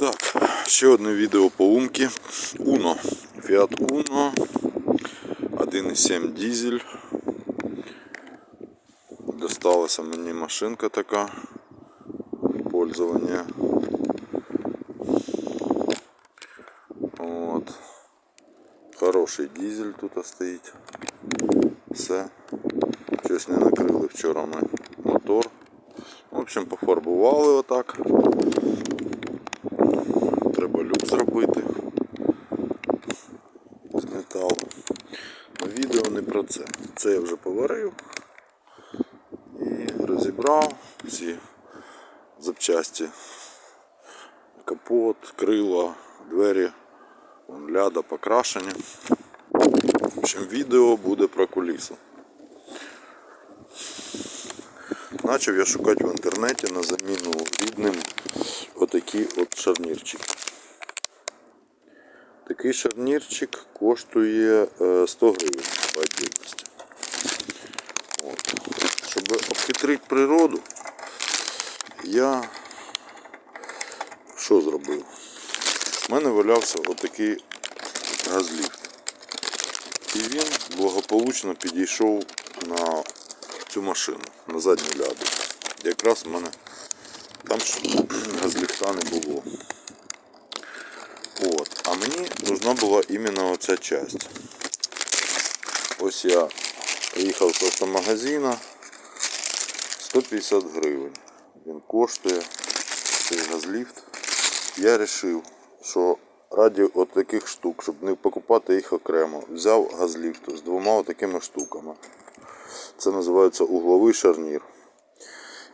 Так, ще одне відео по умки. Uno. Fiat Uno. 1,7 дизель. Досталася мені машинка така. в Пользование. От. Хороший дизель тут стоїть. Все. Щось не накрили вчора ми мотор. В общем, пофарбували отак. Треба люк зробити з металу. Відео не про це. Це я вже поварив і розібрав всі запчасті. Капот, крила, двері, ляда покрашені. В общем, відео буде про кулісу. Начав я шукати в інтернеті на заміну рідним отакі от шарнірчики. Такий шарнірчик коштує е, 100 гривень по отдельності. Щоб обхитрити природу, я що зробив? У мене валявся отакий газліфт. І він благополучно підійшов на цю машину, на задню ляду. Якраз в мене там газліфта не було. От. А мені нужна була іменно оця часть. Ось я приїхав з автомагазина 150 гривень. Він коштує цей газліфт. Я вирішив, що раді от таких штук, щоб не покупати їх окремо, взяв газліфт з двома такими штуками. Це називається угловий шарнір.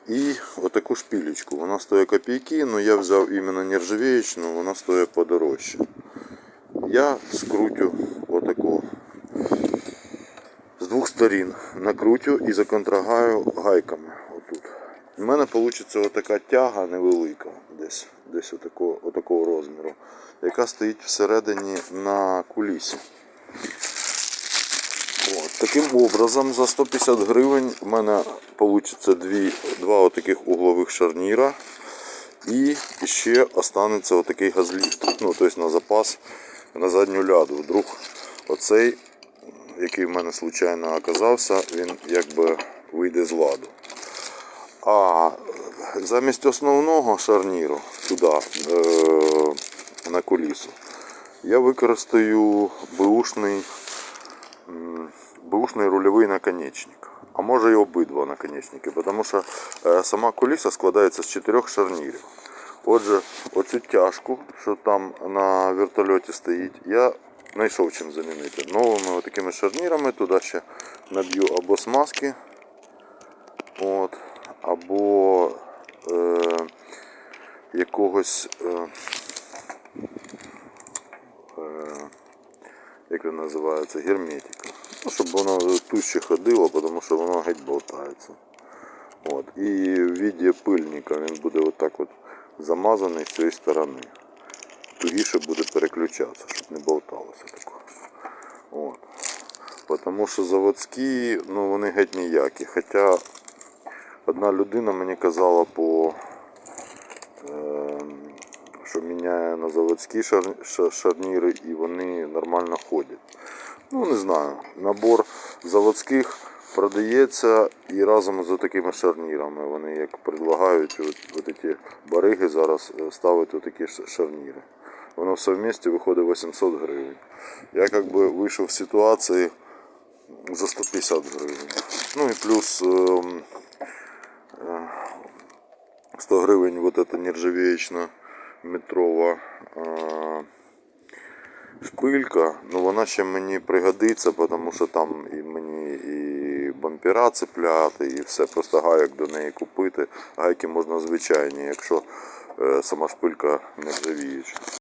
І отаку шпілечку. Вона стоїть копійки, але я взяв іменно нержавеючну, вона стоїть подорожче. Я скрутю отаку з двох сторін. Накрутю і законтрагаю гайками. Отут. У мене вийде отака тяга невелика, десь, десь отакого, отакого розміру, яка стоїть всередині на кулісі. Таким образом за 150 гривень в мене вийде дві, два отаких углових шарніра. І ще останеться отакий газліфт. Ну, тобто на запас на задню ляду. Вдруг оцей, який в мене случайно оказався, він якби вийде з ладу. А замість основного шарніру сюди е, на колісо я використаю бушний бушний рульовий наконечник. А може і обидва наконечники, тому що е, сама куліса складається з чотирьох шарнірів. Отже, оцю тяжку, що там на вертольоті стоїть, я знайшов чим замінити. Новими такими шарнірами туди ще наб'ю або смазки, от, або е, якогось. Е, е, як він називається, герметика. Ну, щоб воно туще ходило, тому що воно геть болтається. От. І в віді пильника він буде отак от замазаний з цієї сторони. Тугіше буде переключатися, щоб не болталося тако. От. Тому що заводські, ну вони геть ніякі. Хоча одна людина мені казала по е, що міняє на заводські шар, шарніри і вони нормально ходять. Ну не знаю. Набор заводських продається і разом з такими шарнірами. Вони як предлагають от, от ці бариги зараз е, ставити такі шарніри. Воно все в місті виходить 800 гривень. Я як би вийшов з ситуації за 150 гривень. Ну і плюс ем, е, 100 гривень вот эта нержавеечна метрова е, шпилька, ну вона ще мені пригодиться, тому що там і мені і бампера цепляти, і все, просто гайок до неї купити. Гайки можна звичайні, якщо е, сама шпилька не ржавіюча.